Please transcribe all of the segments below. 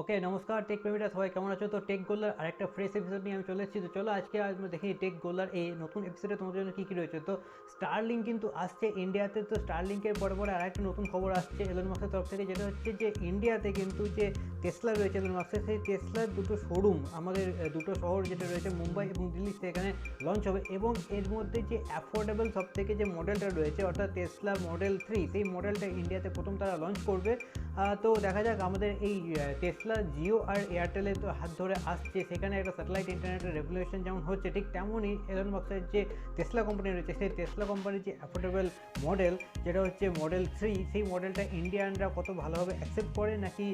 ওকে নমস্কার টেক প্রেমীরা সবাই কেমন আছো? তো টেক গোলার আরেকটা ফ্রেশ এপিসোড নিয়ে আমি চলে এসেছি। তো চলো আজকে দেখি টেক গোলার এই নতুন এপিসোডে তোমাদের জন্য কী কী রয়েছে। তো স্টারলিং কিন্তু আসছে ইন্ডিয়াতে তো স্টারলিংকের পরে পরে আরেকটা নতুন খবর আসছে এলন মাস্কের তরফ থেকে, যেটা হচ্ছে যে ইন্ডিয়াতে কিন্তু যে টেসলা রয়েছে এলন মাস্কের সেই টেসলার দুটো শোরুম আমাদের দুটো শহর যেটা রয়েছে মুম্বাই এবং দিল্লি, সেখানে লঞ্চ হবে। এবং এর মধ্যে যে অ্যাফোর্ডেবল সব থেকে যে মডেলটা রয়েছে, অর্থাৎ টেসলা মডেল থ্রি সেই মডেলটা ইন্ডিয়াতে প্রথম তারা লঞ্চ করবে। তো দেখা যাক আমাদের এই টেসলা জিও আর এয়ারটেলের তো হাত ধরে আসছে। সেখানে একটা স্যাটেলাইট ইন্টারনেটের রেগুলেশন যেমন হচ্ছে, ঠিক তেমনই এলন মাস্কের যে টেসলা কোম্পানি রয়েছে, সেই টেসলা কোম্পানির যে অ্যাফোর্ডেবল মডেল যেটা হচ্ছে মডেল থ্রি সেই মডেলটা ইন্ডিয়ানরা কত ভালোভাবে অ্যাকসেপ্ট করে নাকি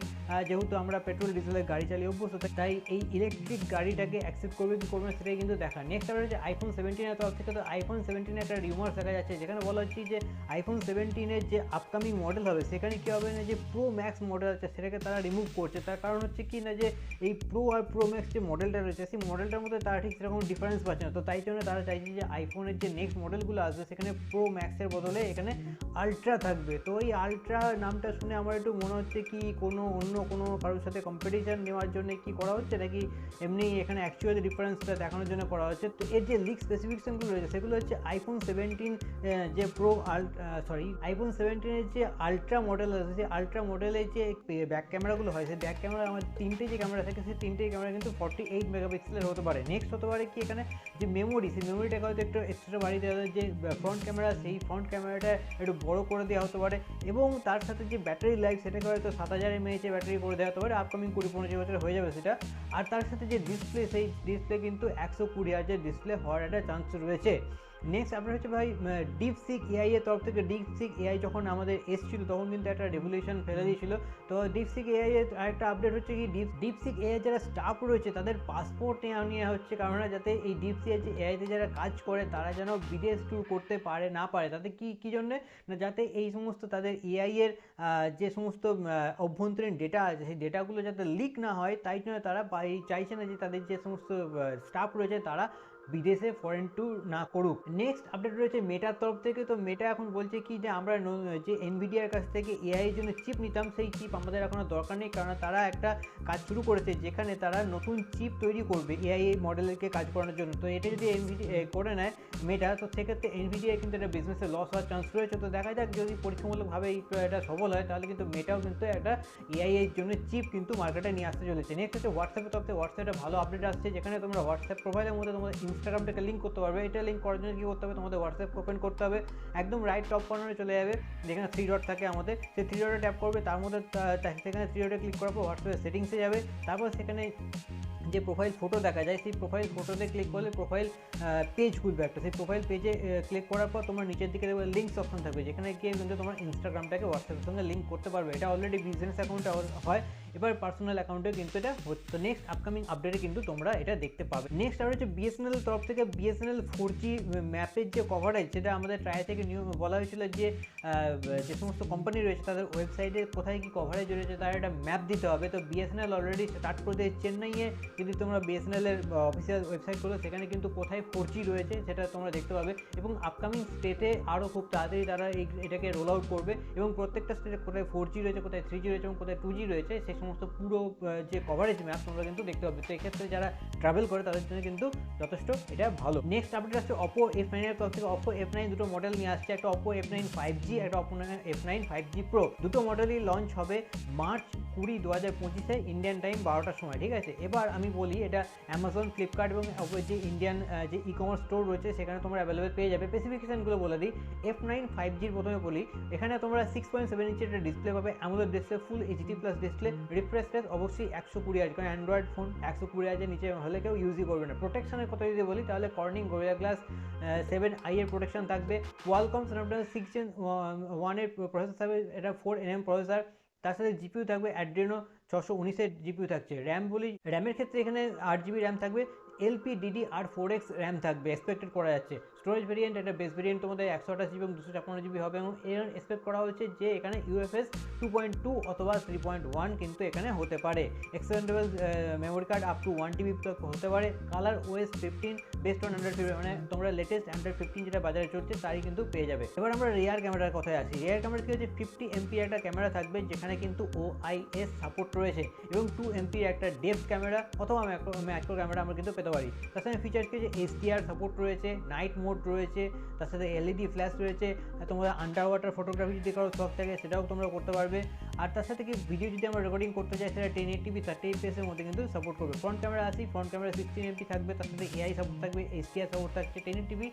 যেহেতু আমরা পেট্রোল ডিজেলের গাড়ি চালিয়ে অভ্যস্ত, তাই এই ইলেকট্রিক গাড়িটাকে অ্যাকসেপ্ট করবে কি করবে না সেটাই কিন্তু দেখা। নেক্সট আবার হচ্ছে আইফোন সেভেন্টিনের তরফ থেকে তো আইফোন সেভেন্টিনের একটা রিউমার্স দেখা যাচ্ছে, যেখানে বলা হচ্ছে যে আইফোন সেভেন্টিনের যে আপকামিং মডেল হবে, সেখানে কী হবে না যে প্রো ম্যাক্স মডেল আছে, সেটাকে তারা রিমুভ করছে। তার কারণ হচ্ছে কি না যে, এই প্রো আর প্রো ম্যাক্স যে মডেলটা রয়েছে, সেই মডেলটার মধ্যে তারা ঠিক সেরকম ডিফারেন্স পাচ্ছে না। তো তাই জন্য তারা চাইছে যে আইফোনের যে নেক্সট মডেলগুলো আসবে, সেখানে প্রো ম্যাক্সের বদলে এখানে আলট্রা থাকবে। তো এই আলট্রা নামটা শুনে আমার একটু মনে হচ্ছে কি, কোনো অন্য কোনো কারোর সাথে কম্পিটিশন নেওয়ার জন্য কি করা হচ্ছে? নাকি এমনি এখানে অ্যাকচুয়ালি ডিফারেন্সটা দেখানোর জন্য করা হচ্ছে? তো এর যে লিক স্পেসিফিকেশনগুলো রয়েছে, সেগুলো হচ্ছে আইফোন সেভেন্টিন যে প্রো আল সরি আইফোন সেভেন্টিনের যে আলট্রা মডেল আছে সেই আলট্রা মডেলের যে ব্যাক ক্যামেরাগুলো হয়, সেই ব্যাক ক্যামেরা আমার তিনটে যে ক্যামেরা থাকে, সেই তিনটে ক্যামেরা কিন্তু ফর্টি এইট মেগাপিক্সেলের হতে পারে। নেক্সট হতে পারে কি এখানে যে মেমোরি সেই মেমোরিটাকে হয়তো একটু এক্সট্রা বাড়িয়ে দেওয়া যে ফ্রন্ট ক্যামেরা সেই ফ্রন্ট ক্যামেরাটা একটু বড় করে দেওয়া হতে পারে এবং তার সাথে যে ব্যাটারি লাইফ সেটাকে হয়তো সাত হাজার এমএএচের ব্যাটারি করে দেওয়া হতে পারে আপকামিং কুড়ি পনেরো বছর হয়ে যাবে সেটা। আর তার সাথে যে ডিসপ্লে সেই ডিসপ্লে কিন্তু একশো কুড়ি হাজার ডিসপ্লে হওয়ার একটা চান্স রয়েছে। নেক্সট আপনার হচ্ছে ভাই ডিপ সিক এআই এর তরফ থেকে ডিপ সিক এআই যখন আমাদের এসেছিল, তখন কিন্তু একটা রেভলিউশন ফেলে দিয়েছিল। তো ডিপ সিক এআই এর আরেকটা আপডেট হচ্ছে কি ডিপ ডিপ সিক এআই যারা স্টাফ রয়েছে, তাদের পাসপোর্ট নেওয়া নেওয়া হচ্ছে কারণ যাতে এই ডিপ সিক এআইতে যারা কাজ করে, তারা যেন বিদেশ ট্যুর করতে পারে, না পারে। তাতে কি, কী জন্যে? না, যাতে এই সমস্ত তাদের এআই এর যে সমস্ত অভ্যন্তরীণ ডেটা আছে, সেই ডেটাগুলো যাতে লিক না হয়, তাই জন্য তারা চাইছে না যে তাদের যে সমস্ত স্টাফ রয়েছে, তারা বিদেশে ফরেন ট্যুর না করুক। নেক্সট আপডেট রয়েছে মেটার তরফ থেকে। তো মেটা এখন বলছে কি যে, আমরা যে এনভিডিয়ার কাছ থেকে এআই এর জন্য চিপ নিতাম, সেই চিপ আমাদের এখন দরকার নেই। কারণ তারা একটা কাজ শুরু করেছে, যেখানে তারা নতুন চিপ তৈরি করবে এআই মডেলকে কাজ করানোর জন্য। তো এটা যদি এনভিডি করে নেয় মেটা তো সেক্ষেত্রে এনভিডিয়া কিন্তু একটা বিজনেসে লস হওয়ার চান্স রয়েছে। তো দেখা যাক, যদি পরীক্ষামূলকভাবে এই এটা সফল হয়, তাহলে কিন্তু মেটাও কিন্তু একটা এআই এর জন্য চিপ কিন্তু মার্কেটে নিয়ে আসতে চলেছে। নেক্সট হচ্ছে হোয়াটসঅ্যাপের তরফ থেকে হোয়াটসঅ্যাপে ভালো আপডেট আসছে, যেখানে তোমরা হোয়াটসঅ্যাপ প্রোফাইলের মধ্যে তোমাদের ইনস্টাগ্রামটাকে লিঙ্ক করতে পারবে। এটা লিঙ্ক করার জন্য কী করতে হবে? তোমাদের হোয়াটসঅ্যাপ ওপেন করতে হবে। একদম রাইট টপ কর্নারে চলে যাবে, যেখানে থ্রি ডট থাকে আমাদের। সেই থ্রি ডটে ট্যাপ করবে, তার মধ্যে সেখানে থ্রি ডটে ক্লিক করার পর হোয়াটসঅ্যাপের সেটিংসে যাবে। তারপর সেখানে যে প্রোফাইল ফটো দেখা যায়, সেই প্রোফাইল ফটোতে ক্লিক করলে প্রোফাইল পেজ খুলবে একটা। সেই প্রোফাইল পেজে ক্লিক করার পর তোমার নিচের দিকে দেখবে লিঙ্কস অপশন থাকবে, যেখানে গিয়ে কিন্তু তোমার ইনস্টাগ্রামটাকে হোয়াটসঅ্যাপের সঙ্গে লিঙ্ক করতে পারবে। এটা অলরেডি বিজনেস অ্যাকাউন্টে হয়, এবার পার্সোনাল অ্যাকাউন্টে কিন্তু এটা তো নেক্সট আপকামিং আপডেটে কিন্তু তোমরা এটা দেখতে পাবে। নেক্সট আর হচ্ছে বিএসএনএল তরফ থেকে বিএসএনএল ফোর জি ম্যাপের যে কভারেজ সেটা আমাদের ট্রাই থেকে নিউ, বলা হয়েছিল যে যে সমস্ত কোম্পানি রয়েছে, তাদের ওয়েবসাইটে কোথায় কি কভারেজ রয়েছে, তার একটা ম্যাপ দিতে হবে। তো বিএসএনএল অলরেডি স্টার্ট করে দিয়েছে চেন্নাইয়ে যদি তোমরা বিএসএনএল এর অফিসিয়াল ওয়েবসাইট করো সেখানে কিন্তু কোথায় ফোর রয়েছে সেটা তোমরা দেখতে পাবে। এবং আপকামিং স্টেটে আরও খুব তাড়াতাড়ি তারা এই, এটাকে রোল আউট করবে। এবং প্রত্যেকটা স্টেটে কোথায় ফোর রয়েছে, কোথায় থ্রি রয়েছে এবং কোথায় টু রয়েছে সেই সমস্ত পুরো যে কভারেজ ম্যাপ তোমরা কিন্তু দেখতে পাবে। তো এক্ষেত্রে যারা ট্রাভেল করে, তাদের জন্য কিন্তু যথেষ্ট এটা ভালো। নেক্সট আপডেট আসছে অপো এফ নাইনের তরফ থেকে। অপো এফ নাইন দুটো মডেল নিয়ে আসছে। একটা Oppo F nine five G একটা Oppo F nine five G pro দুটো মডেলই লঞ্চ হবে মার্চ কুড়ি দু হাজার পঁচিশে ইন্ডিয়ান টাইম বারোটার সময়, ঠিক আছে? এবার আমি বলি, এটা অ্যামাজন ফ্লিপকার্ট এবং যে ইন্ডিয়ান যে ই কমার্স স্টোর রয়েছে, সেখানে তোমরা অ্যাভেলেবেল পেয়ে যাবে। স্পেসিফিকেশনগুলো বলে দিই। এফ নাইন ফাইভ জির প্রথমে বলি, এখানে তোমরা সিক্স পয়েন্ট সেভেন ইঞ্চের একটা ডিসপ্লে পাবে AMOLED display full HD plus display refresh rate অবশ্যই একশো কুড়ি আছে, কারণ অ্যান্ড্রয়েড ফোন একশো কুড়ি আছে, নিচে হলে কেউ ইউজই করবে না। প্রোটেকশনের কথা যদি বলি, তাহলে Corning Gorilla glass seven i এর প্রোটেকশন থাকবে। ওয়ালকম স্ন্যাপড্রাগন সিক্স জেন ওয়ানের প্রসেসর থাকবে, এটা ফোর এন এম প্রসেসর তার সাথে জিপিউ থাকবে, অ্যাড্রেনো ছশো উনিশের জিপিউ থাকছে। র্যাম বলি র্যামের ক্ষেত্রে এখানে আট জিবি র্যাম থাকবে LP DD R four X RAM থাকবে এক্সপেক্টেড করা যাচ্ছে। স্টোরেজ ভেরিয়েন্ট এটা বেস ভেরিয়েন্ট তোমাদের একশো আঠাশ জিবি এবং দুশো ছাপ্পান্ন জিবি হবে এবং এর এক্সপেক্ট করা হচ্ছে যে এখানে ইউএফএস টু পয়েন্ট টু অথবা থ্রি পয়েন্ট ওয়ান কিন্তু এখানে হতে পারে। Expandable memory card up to one TB হতে পারে। Color OS fifteen based on Android fifteen মানে তোমরা লেটেস্ট অ্যান্ড্রয়েড ফিফটিন যেটা বাজারে চলছে তারই কিন্তু পেয়ে যাবে। এবার আমরা রিয়ার ক্যামেরার কথায় আসি। রিয়ার ক্যামেরা কি হচ্ছে ফিফটি এমপি একটা ক্যামেরা থাকবে যেখানে কিন্তু ও আইএস সাপোর্ট রয়েছে এবং টু এমপি একটা ডেপথ ক্যামেরা অথবা ম্যাক্রো ক্যামেরা আমরা কিন্তু পেতে পারি। তার সাথে ফিচার্স কি যে এইচডিআর সাপোর্ট রয়েছে নাইট মোড রয়েছে, তার সাথে এলইডি ফ্ল্যাশ রয়েছে তোমরা আন্ডার ওয়াটার ফটোগ্রাফি যদি কারও শখ থাকে সেটাও তোমরা করতে পারবে। আর তার সাথে কি ভিডিও যদি আমরা রেকর্ডিং করতে চাই সেটা টেন এইটিভি থার্টি এর মধ্যে কিন্তু সাপোর্ট করবে। ফ্রন্ট ক্যামেরা আসি ফ্রন্ট ক্যামেরা সিক্সটিন এমপি থাকবে, তার সাথে এআই সাপোর্ট থাকবে এইচডিআর সাপোর্ট থাকছে টেন টিভি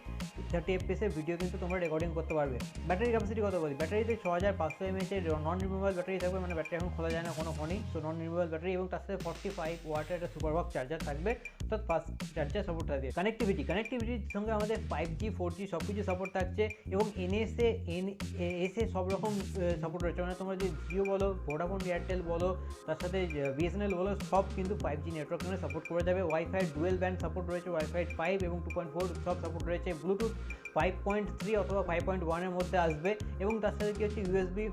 থার্টি এফপিএসের ভিডিও কিন্তু তোমরা রেকর্ডিং করতে পারবে। ব্যাটারি ক্যাপাসিটি কত বলি ব্যাটারিতে ছ হাজার পাঁচশো এমএচের নন রিমুভেবল ব্যাটারি থাকবে মানে ব্যাটারি এখন খোলা যায় না কোনো ফোনেই সো নন রিমুভেবল ব্যাটারি এবং তার সাথে ফর্টি ফাইভ ওয়াটের একটা সুপার বক্স চার্জার থাকবে, অর্থাৎ ফাস্ট চার্জার সাপোর্ট থাকবে কানেক্টিভিটি কানেক্টিভিটির সঙ্গে আমাদের ফাইভ জি ফোর জি সব কিছু সাপোর্ট থাকছে এবং এনএসএ এন এসে সব রকম সাপোর্ট রয়েছে। মানে তোমরা যে জিও বলো ভোডাফোন এয়ারটেল বলো, তার সাথে বিএসএনএল বলো, সব কিন্তু ফাইভ জি নেটওয়ার্ক সাপোর্ট করে যাবে। ওয়াইফাই ডুয়েল ব্যান্ড সাপোর্ট রয়েছে ওয়াইফাই ফাইভ এবং টু পয়েন্ট ফোর সব সাপোর্ট রয়েছে। ব্লুটুথ ফাইভ পয়েন্ট থ্রি অথবা ফাইভ পয়েন্ট ওয়ানের মধ্যে আসবে এবং তার সাথে কী হচ্ছে USB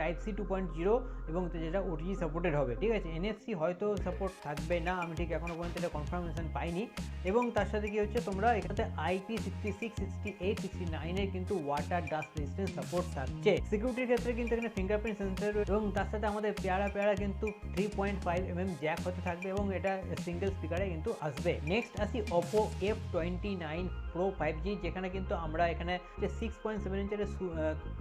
type C two point zero এবং যেটা ওটিজি সাপোর্টেড হবে, ঠিক আছে? এনএফসি হয়তো সাপোর্ট থাকবে না, আমি ঠিক এখনও পর্যন্ত এটা কনফার্মেশন পাইনি। এবং তার সাথে কী হচ্ছে তোমরা এখানে IP sixty six sixty eight sixty নাইনের কিন্তু ওয়াটার ডাস্ট রেজিস্ট্যান্স সাপোর্ট থাকছে। সিকিউরিটির ক্ষেত্রে কিন্তু এখানে ফিঙ্গারপ্রিন্ট সেন্সার এবং তার সাথে আমাদের পেয়ারা পেয়ারা কিন্তু three point five M M jack হতে থাকবে এবং এটা সিঙ্গেল স্পিকারে কিন্তু আসবে। নেক্সট আসি Oppo F twenty nine pro five G যেখানে কিন্তু আমরা এখানে যে সিক্স পয়েন্ট সেভেন ইঞ্চের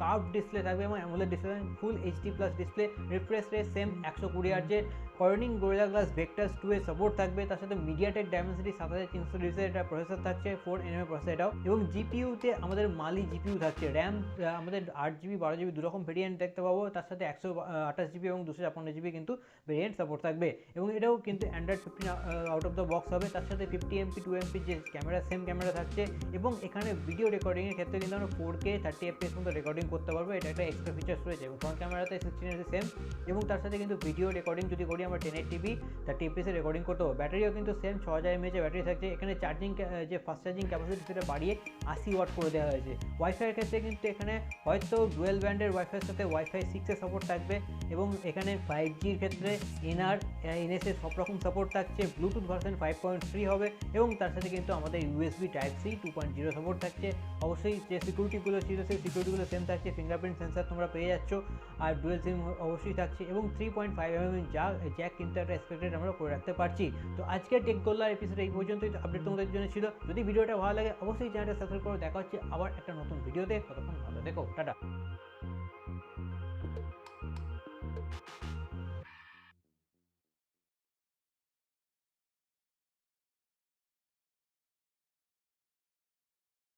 কার্ভ ডিসপ্লে থাকবে এবং AMOLED display full HD plus display refresh rate same একশো কুড়ি যে Corning Gorilla glass Victus two support থাকবে। তার সাথে মিডিয়াটেক ডায়মেন্সিটি সাত হাজার তিনশো ডিসের একটা প্রসেসর থাকছে ফোর এনএম প্রসেসর এটাও। এবং জিপিইউতে আমাদের মালি জিপিইউ থাকছে। র্যাম আমাদের আট জিবি বারো জিবি দুরকম ভেরিয়েন্ট দেখতে পাবো। তার সাথে একশো আঠাশ জিবি এবং দুশো ছাপ্পান্ন জিবি কিন্তু ভেরিয়েন্ট সাপোর্ট থাকবে। এবং এটাও কিন্তু Android fifteen out of the box হবে। তার সাথে ফিফটি এমপি টু এমপি যে ক্যামেরা সেম ক্যামেরা থাকছে। এবং এখানে ভিডিও রেকর্ডিংয়ের ক্ষেত্রে কিন্তু আমরা ফোর কে থার্টি এফপিএস মতো রেকর্ডিং করতে পারব। এটা একটা এক্সট্রা ফিচার্স রয়েছে। এবং ফ্রন্ট ক্যামেরাতে সিক্সটিন সেম এবং তার সাথে কিন্তু ভিডিও রেকর্ডিং যদি করি আমরা টেন এইট টিভি থার্টি এফপিএসে রেকর্ডিং করতে হবে। ব্যাটারিও কিন্তু সেম ছ হাজার এমএচের ব্যাটারি থাকছে। এখানে চার্জিং যে ফাস্ট চার্জিং ক্যাপাসিটি সেটা বাড়িয়ে আশি ওয়াট করে দেওয়া হয়েছে। ওয়াইফাইয়ের ক্ষেত্রে কিন্তু এখানে হয়তো ডুয়েল ব্যান্ডের ওয়াইফাইয়ের সাথে ওয়াইফাই সিক্সের সাপোর্ট থাকবে এবং এখানে ফাইভ জির ক্ষেত্রে এনআর এনএসের সব রকম সাপোর্ট থাকছে। Bluetooth version five point three হবে এবং তার সাথে কিন্তু আমাদের USB type C two point zero support থাকছে। অবশ্যই যে সিকিউরিটিগুলো ছিল, সেই সিকিউরিটিগুলো সেম থাকছে। ফিঙ্গারপ্রিন্ট সেন্সার তোমরা পেয়ে যাচ্ছ। আর ডুয়েল সিম অবশ্যই থাকছে এবং থ্রি পয়েন্ট ফাইভ এম যা জ্যাক কিন্তু একটা এক্সপেক্টেড আমরা করে রাখতে পারছি। তো আজকের টেক গোল্লার এপিসোড এই পর্যন্তই। আপডেট তোমাদের জন্য ছিল। যদি ভিডিওটা ভালো লাগে, অবশ্যই চ্যানেলটা সাবস্ক্রাইব করে। দেখা হচ্ছে আবার একটা নতুন ভিডিওতে ততক্ষণ ভালো দেখো টাটা।